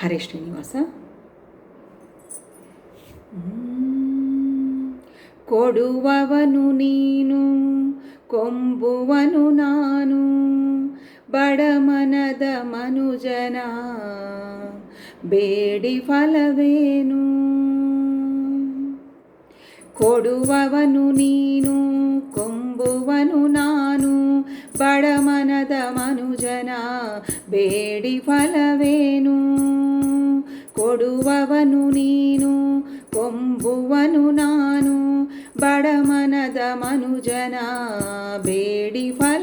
ಹರೇ ಶ್ರೀನಿವಾಸ. ಕೊಡುವವನು ನೀನು ಕೊಂಬುವನು ನಾನು ಬಡಮನದ ಮನುಜನ ಬೇಡಿ ಫಲವೇನು? ಕೊಡುವವನು ನೀನು, ಕೊಂಬುವನು ನಾನು, ಬಡಮನದ ಮನುಜನ, ಬೇಡಿ ಫಲವೇನು? ಕೊಡುವವನು ನೀನು, ಕೊಂಬುವನು ನಾನು, ಬಡಮನದ ಮನುಜನ, ಬೇಡಿ ಫಲವೇನು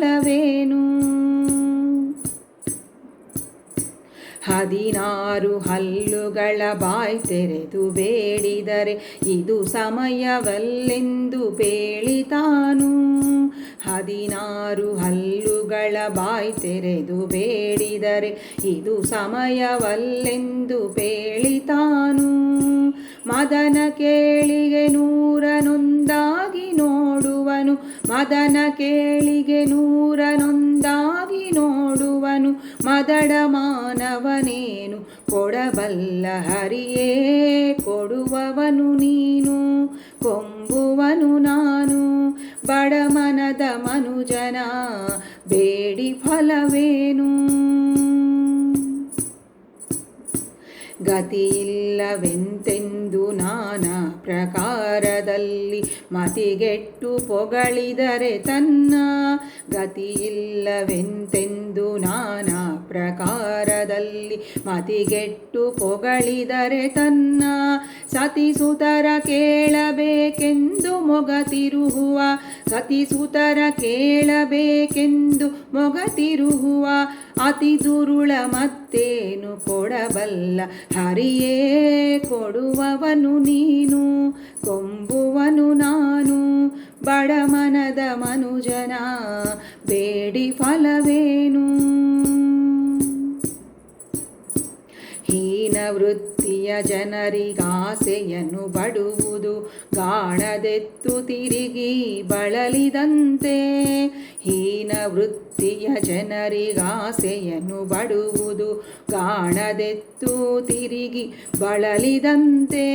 ಹದಿನಾರು ಹಲ್ಲುಗಳ ಬಾಯ್ ತೆರೆದು ಬೇಡಿದರೆ ಇದು ಸಮಯವಲ್ಲೆಂದು ಬೇಳಿತಾನು ಹದಿನಾರು ಹಲ್ಲುಗಳ ಬಾಯ್ ತೆರೆದು ಬೇಡಿದರೆ ಇದು ಸಮಯವಲ್ಲೆಂದು ಬೇಳಿತಾನು ಮದನ ಕೇಳಿಗೆ ನೂರನೊಂದಾಗಿ ನೋಡುವನು, ಮದನ ಕೇಳಿಗೆ ನೂರನೊಂದಾಗಿ ನೋಡುವನು, ಮದಡ ಮಾನವನೇನು, ಕೊಡಬಲ್ಲ ಹರಿಯೇ ಕೊಡುವವನು ನೀನು, ಕೊಂಬುವನು ನಾನು, ಬಡಮನದ ಮನುಜನ, ಬೇಡಿ ಫಲವೇನು. ಗತಿಯಿಲ್ಲವೆಂತೆಂದು ನಾನಾ ಪ್ರಕಾರದಲ್ಲಿ ಮತಿಗೆಟ್ಟು ಪೊಗಳಿದರೆ ತನ್ನ ಗತಿಯಿಲ್ಲವೆಂತೆಂದು ನಾನಾ ಪ್ರಕಾರದಲ್ಲಿ ಮತಿಗೆಟ್ಟು ಪೊಗಳಿದರೆ ತನ್ನ ಸತಿಸುತರ ಕೇಳಬೇಕೆಂದು ಮೊಗತಿರುಹುವ, ಸತಿಸುತರ ಕೇಳಬೇಕೆಂದು ಮೊಗತಿರುಹುವ ಅತಿ ದುರುಳ ಮತ್ತೇನು ಕೊಡಬಲ್ಲ? ಹರಿಯೇ ಕೊಡುವವನು ನೀನು, ಕೊಂಬುವನು ನಾನು, ಬಡಮನದ ಮನುಜನ, ಬೇಡಿ ಫಲವೇನು? ಹೀನ ವೃತ್ತಿಯ ಜನರಿಗಾಸೆಯನ್ನು ಬಡುವುದು, ಗಾಣದೆತ್ತು ತಿರುಗಿ ಬಳಲಿದಂತೆ ಹೀನ ವೃತ್ತಿಯ ಜನರಿಗಾಸೆಯನ್ನು ಬಡುವುದು ಕಾಣದೆತ್ತು ತಿರುಗಿ ಬಳಲಿದಂತೆ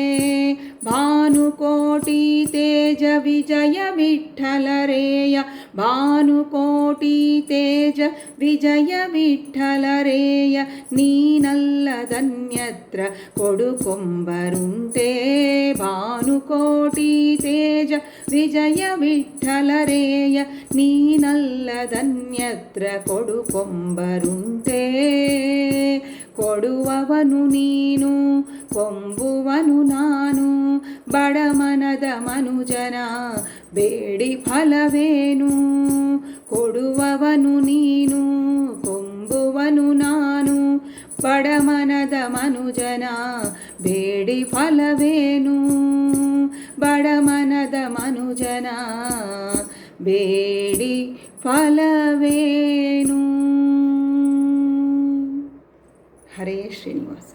ಭಾನುಕೋಟಿ ತೇಜ ವಿಜಯ ವಿಠಲರೇಯ ಭಾನುಕೋಟಿ ತೇಜ ವಿಜಯ ವಿಠಲರೇಯ ನೀನಲ್ಲದನ್ಯತ್ರ ಕೊಡುಕೊಂಬರುಂಟೆ ಭಾನುಕೋಟಿ ತೇಜ ವಿಜಯ ವಿಠಲರೇಯ ನೀನಲ್ಲದನ್ಯತ್ರ ಕೊಡುಕೊಂಬರುಂಟೆ ಕೊಡುವವನು ನೀನು, ಕೊಂಬುವನು ನಾನು, ಬಡಮನದ ಮನುಜನ, ಬೇಡಿ ಫಲವೇನು? ಕೊಡುವವನು ನೀನು, ಕೊಂಬುವನು ನಾನು, ಬಡಮನದ ಮನುಜನ, ಬೇಡಿ ಫಲವೇನು? ಬಡಮನದ ಮನುಜನ, ಬೇಡಿ ಫಲವೇನು? ಹರೇ ಶ್ರೀನಿವಾಸ